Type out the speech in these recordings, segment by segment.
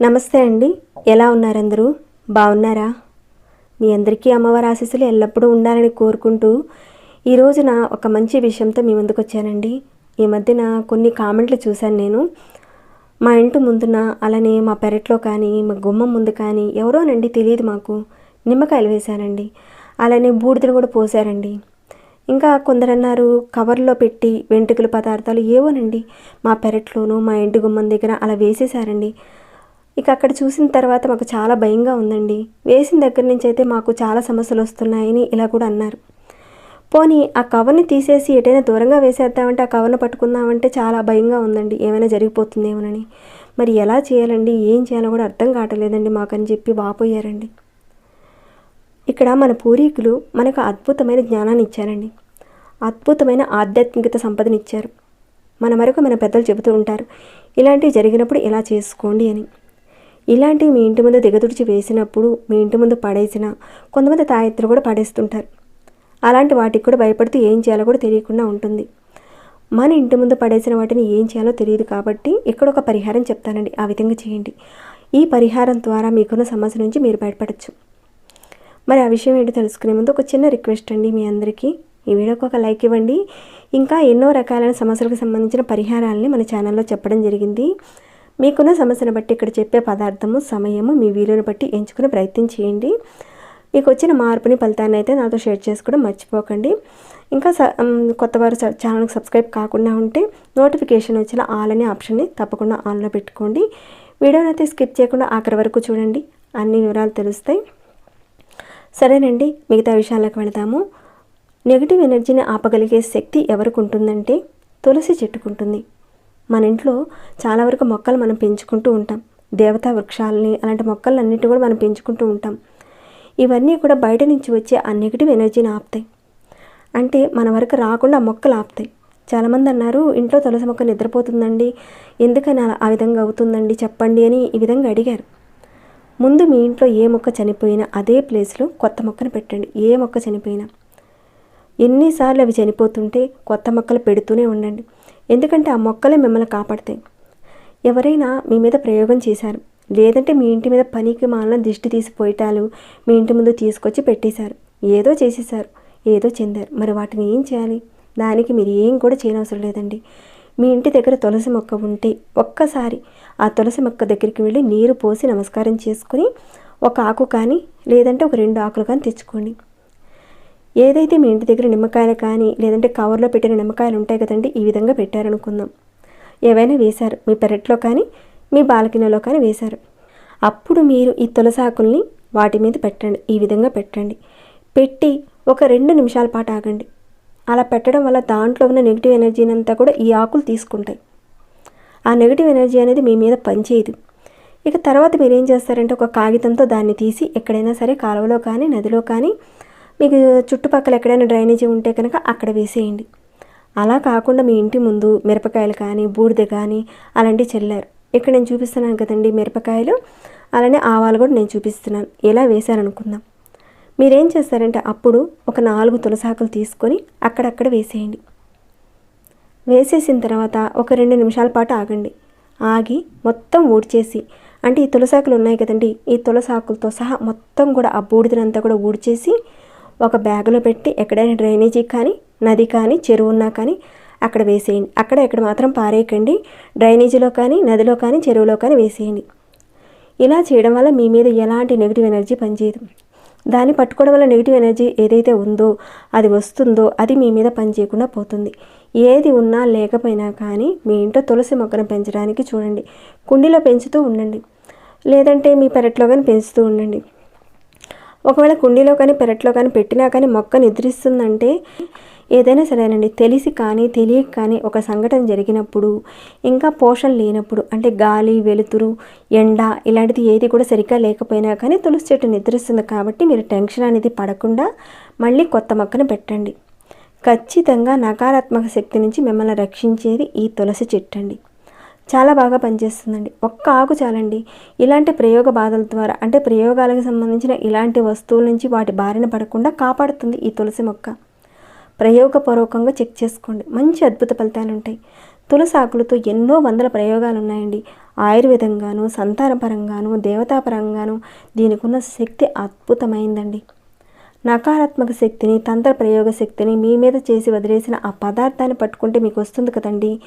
నమస్తే అండి. ఎలా ఉన్నారు అందరూ బాగున్నారా? మీ అందరికీ అమ్మవారి ఆశీస్సులు ఎల్లప్పుడూ ఉండాలని కోరుకుంటూ ఈ రోజున ఒక మంచి విషయంతో మీ ముందుకు వచ్చానండి. ఈ మధ్యన కొన్ని కామెంట్లు చూశాను నేను. మా ఇంటి ముందున అలానే మా పెరట్లో కానీ మా గుమ్మం ముందు కానీ ఎవరోనండి తెలియదు మాకు. నిమ్మకాయలు వేశానండి. అలానే బూడిదలు కూడా పోసారండి ఇంకా కొందరన్నారు కవర్లో పెట్టి వెంట్రుకల పదార్థాలు ఏవోనండి. మా పెరట్లోనూ మా ఇంటి గుమ్మం దగ్గర అలా వేసేసారండి ఇక అక్కడ చూసిన తర్వాత మాకు చాలా భయంగా ఉందండి. వేసిన దగ్గర నుంచి అయితే మాకు చాలా సమస్యలు వస్తున్నాయని ఇలా కూడా అన్నారు. పోనీ ఆ కవర్ని తీసేసి ఎటైనా దూరంగా వేసేద్దామంటే ఆ కవర్ను పట్టుకుందామంటే చాలా భయంగా ఉందండి. ఏమైనా జరిగిపోతుందేమోనని. మరి ఎలా చేయాలండి? ఏం చేయాలో కూడా అర్థం కావట్లేదండి మాకని చెప్పి వాపోయారండి. ఇక్కడ మన పూర్వీకులు మనకు అద్భుతమైన జ్ఞానాన్ని ఇచ్చారండి. అద్భుతమైన ఆధ్యాత్మికత సంపదనిచ్చారు. మన వరకు మన పెద్దలు చెబుతూ ఉంటారు ఇలాంటివి జరిగినప్పుడు ఇలా చేసుకోండి అని. ఇలాంటివి మీ ఇంటి ముందు దిగదుడిచి వేసినప్పుడు మీ ఇంటి ముందు పడేసిన కొంతమంది తాయెత్తులు కూడా పడేస్తుంటారు. అలాంటి వాటికి కూడా భయపడుతూ ఏం చేయాలో కూడా తెలియకుండా ఉంటుంది. మన ఇంటి ముందు పడేసిన వాటిని ఏం చేయాలో తెలియదు కాబట్టి ఇక్కడ ఒక పరిహారం చెప్తానండి. ఆ విధంగా చేయండి. ఈ పరిహారం ద్వారా మీకున్న సమస్య నుంచి మీరు బయటపడచ్చు. మరి ఆ విషయం ఏంటి తెలుసుకునే ముందు ఒక చిన్న రిక్వెస్ట్ అండి మీ అందరికీ. ఈ వీడియోకి ఒక లైక్ ఇవ్వండి. ఇంకా ఎన్నో రకాలైన సమస్యలకు సంబంధించిన పరిహారాలని మన ఛానల్లో చెప్పడం జరిగింది. మీకున్న సమస్యను బట్టి ఇక్కడ చెప్పే పదార్థము సమయము మీ వీలుని బట్టి ఎంచుకునే ప్రయత్నం చేయండి. మీకు వచ్చిన మార్పుని ఫలితాన్ని అయితే నాతో షేర్ చేసుకోవడం మర్చిపోకండి. ఇంకా స కొత్త వారు ఛానల్కి సబ్స్క్రైబ్ కాకుండా ఉంటే నోటిఫికేషన్ వచ్చిన ఆల్ అనే ఆప్షన్ని తప్పకుండా ఆన్లో పెట్టుకోండి. వీడియోని అయితే స్కిప్ చేయకుండా ఆఖరి వరకు చూడండి. అన్ని వివరాలు తెలుస్తాయి. సరేనండి మిగతా విషయాలకు వెళదాము. నెగిటివ్ ఎనర్జీని ఆపగలిగే శక్తి ఎవరికి ఉంటుందంటే తులసి చెట్టుకుంటుంది. మన ఇంట్లో చాలా వరకు మొక్కలు మనం పెంచుకుంటూ ఉంటాం. దేవతా వృక్షాలని అలాంటి మొక్కలన్నిటి కూడా మనం పెంచుకుంటూ ఉంటాం. ఇవన్నీ కూడా బయట నుంచి వచ్చే ఆ నెగిటివ్ ఎనర్జీని ఆపుతాయి. అంటే మన వరకు రాకుండా మొక్కలు ఆపుతాయి. చాలామంది అన్నారు ఇంట్లో తులసి మొక్క నిద్రపోతుందండి. ఎందుకని అలా ఆ విధంగా అవుతుందండి? చెప్పండి అని ఈ విధంగా అడిగారు. ముందు మీ ఇంట్లో ఏ మొక్క చనిపోయినా అదే ప్లేస్లో కొత్త మొక్కను పెట్టండి. ఏ మొక్క చనిపోయినా. ఎన్నిసార్లు అవి చనిపోతుంటే కొత్త మొక్కలు పెడుతూనే ఉండండి. ఎందుకంటే ఆ మొక్కలే మిమ్మల్ని కాపాడతాయి. ఎవరైనా మీ మీద ప్రయోగం చేశారు. లేదంటే మీ ఇంటి మీద పనికి మాలిన దిష్టి తీసిపోయటాలు మీ ఇంటి ముందు తీసుకొచ్చి పెట్టేశారు. ఏదో చేసేసారు ఏదో చెందారు. మరి వాటిని ఏం చేయాలి? దానికి మీరు ఏం కూడా చేయనవసరం లేదండి. మీ ఇంటి దగ్గర తులసి మొక్క ఉంటే ఒక్కసారి ఆ తులసి మొక్క దగ్గరికి వెళ్ళి నీరు పోసి నమస్కారం చేసుకుని ఒక ఆకు కానీ లేదంటే ఒక రెండు ఆకులు కానీ తెచ్చుకోండి. ఏదైతే మీ ఇంటి దగ్గర నిమ్మకాయలు కానీ లేదంటే కవర్లో పెట్టిన నిమ్మకాయలు ఉంటాయి కదండి ఈ విధంగా పెట్టారనుకుందాం. ఏవైనా వేశారు మీ పెరట్లో కానీ మీ బాల్కనీలో కానీ వేశారు. అప్పుడు మీరు ఈ తులసాకుల్ని వాటి మీద పెట్టండి ఈ విధంగా పెట్టండి. పెట్టి ఒక రెండు నిమిషాల పాటు ఆగండి. అలా పెట్టడం వల్ల దాంట్లో ఉన్న నెగిటివ్ ఎనర్జీని అంతా కూడా ఈ ఆకులు తీసుకుంటాయి. ఆ నెగిటివ్ ఎనర్జీ అనేది మీ మీద పనిచేయదు. ఇక తర్వాత మీరు ఏం చేస్తారంటే ఒక కాగితంతో దాన్ని తీసి ఎక్కడైనా సరే కాలువలో కానీ నదిలో కానీ మీకు చుట్టుపక్కల ఎక్కడైనా డ్రైనేజీ ఉంటే కనుక అక్కడ వేసేయండి. అలా కాకుండా మీ ఇంటి ముందు మిరపకాయలు కానీ బూడిద కానీ అలాంటివి చల్లారు. ఇక్కడ నేను చూపిస్తున్నాను కదండి మిరపకాయలు. అలానే ఆవాలు కూడా నేను చూపిస్తున్నాను. ఎలా వేశారనుకుందాం. మీరేం చేస్తారంటే అప్పుడు ఒక నాలుగు తులసాకులు తీసుకొని అక్కడక్కడ వేసేయండి. వేసేసిన తర్వాత ఒక రెండు నిమిషాల పాటు ఆగండి. ఆగి మొత్తం ఊడ్చేసి అంటే ఈ తులసాకులు ఉన్నాయి కదండి ఈ తులసాకులతో సహా మొత్తం కూడా ఆ బూడిదనంతా కూడా ఊడ్చేసి ఒక బ్యాగులో పెట్టి ఎక్కడైనా డ్రైనేజీ కానీ నది కానీ చెరువు ఉన్నా కానీ అక్కడ వేసేయండి. అక్కడ ఎక్కడ మాత్రం పారేయకండి. డ్రైనేజీలో కానీ నదిలో కానీ చెరువులో కానీ వేసేయండి. ఇలా చేయడం వల్ల మీ మీద ఎలాంటి నెగిటివ్ ఎనర్జీ పనిచేయదు. దాన్ని పట్టుకోవడం వల్ల నెగిటివ్ ఎనర్జీ ఏదైతే ఉందో అది వస్తుందో అది మీ మీద పనిచేయకుండా పోతుంది. ఏది ఉన్నా లేకపోయినా కానీ మీ ఇంట్లో తులసి మొక్కను పెంచడానికి చూడండి. కుండీలో పెంచుతూ ఉండండి. లేదంటే మీ పెరట్లో కానీ పెంచుతూ ఉండండి. ఒకవేళ కుండీలో కానీ పెరట్లో కానీ పెట్టినా కానీ మొక్క నిద్రిస్తుందంటే ఏదైనా సరేనండి. తెలిసి కానీ తెలియక కానీ ఒక సంఘటన జరిగినప్పుడు ఇంకా పోషణ లేనప్పుడు అంటే గాలి వెలుతురు ఎండ ఇలాంటిది ఏది కూడా సరిగ్గా లేకపోయినా కానీ తులసి చెట్టు నిద్రిస్తుంది కాబట్టి మీరు టెన్షన్ అనేది పడకుండా మళ్ళీ కొత్త మొక్కను పెట్టండి. ఖచ్చితంగా నకారాత్మక శక్తి నుంచి మిమ్మల్ని రక్షించేది ఈ తులసి చెట్టు అండి చాలా బాగా పనిచేస్తుందండి. ఒక్క ఆకు చాలండి. ఇలాంటి ప్రయోగ బాధల ద్వారా అంటే ప్రయోగాలకు సంబంధించిన ఇలాంటి వస్తువుల నుంచి వాటి బారిన పడకుండా కాపాడుతుంది ఈ తులసి మొక్క. ప్రయోగపూర్వకంగా చెక్ చేసుకోండి. మంచి అద్భుత ఫలితాలు ఉంటాయి. తులసి ఆకులతో ఎన్నో వందల ప్రయోగాలు ఉన్నాయండి ఆయుర్వేదంగాను సంతానపరంగాను దేవతాపరంగాను దీనికి ఉన్న శక్తి అద్భుతమైందండి. నకారాత్మక శక్తిని తంత్ర ప్రయోగ శక్తిని మీ మీద చేసి వదిలేసిన ఆ పదార్థాన్ని పట్టుకుంటే మీకు వస్తుంది కదండి.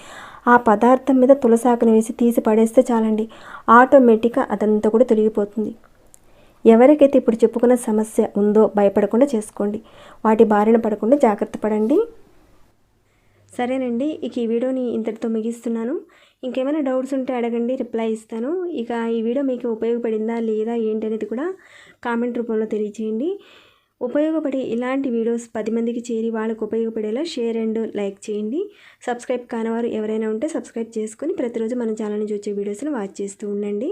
ఆ పదార్థం మీద తులసాకుని వేసి తీసి పడేస్తే చాలండి. ఆటోమేటిక్గా అదంతా కూడా తొలగిపోతుంది. ఎవరికైతే ఇప్పుడు చెప్పుకున్న సమస్య ఉందో భయపడకుండా చేసుకోండి. వాటి బారిన పడకుండా జాగ్రత్త పడండి. సరేనండి ఇక ఈ వీడియోని ఇంతటితో ముగిస్తున్నాను. ఇంకేమైనా డౌట్స్ ఉంటే అడగండి రిప్లై ఇస్తాను. ఇక ఈ వీడియో మీకు ఉపయోగపడిందా లేదా ఏంటి అనేది కూడా కామెంట్ రూపంలో తెలియచేయండి. ఉపయోగపడే ఇలాంటి వీడియోస్ పది మందికి చేరి వాళ్ళకు ఉపయోగపడేలా షేర్ అండ్ లైక్ చేయండి. సబ్స్క్రైబ్ కానివారు ఎవరైనా ఉంటే సబ్స్క్రైబ్ చేసుకొని ప్రతిరోజు మన ఛానల్ నుంచి వచ్చే వీడియోస్ని వాచ్ చేస్తూ ఉండండి.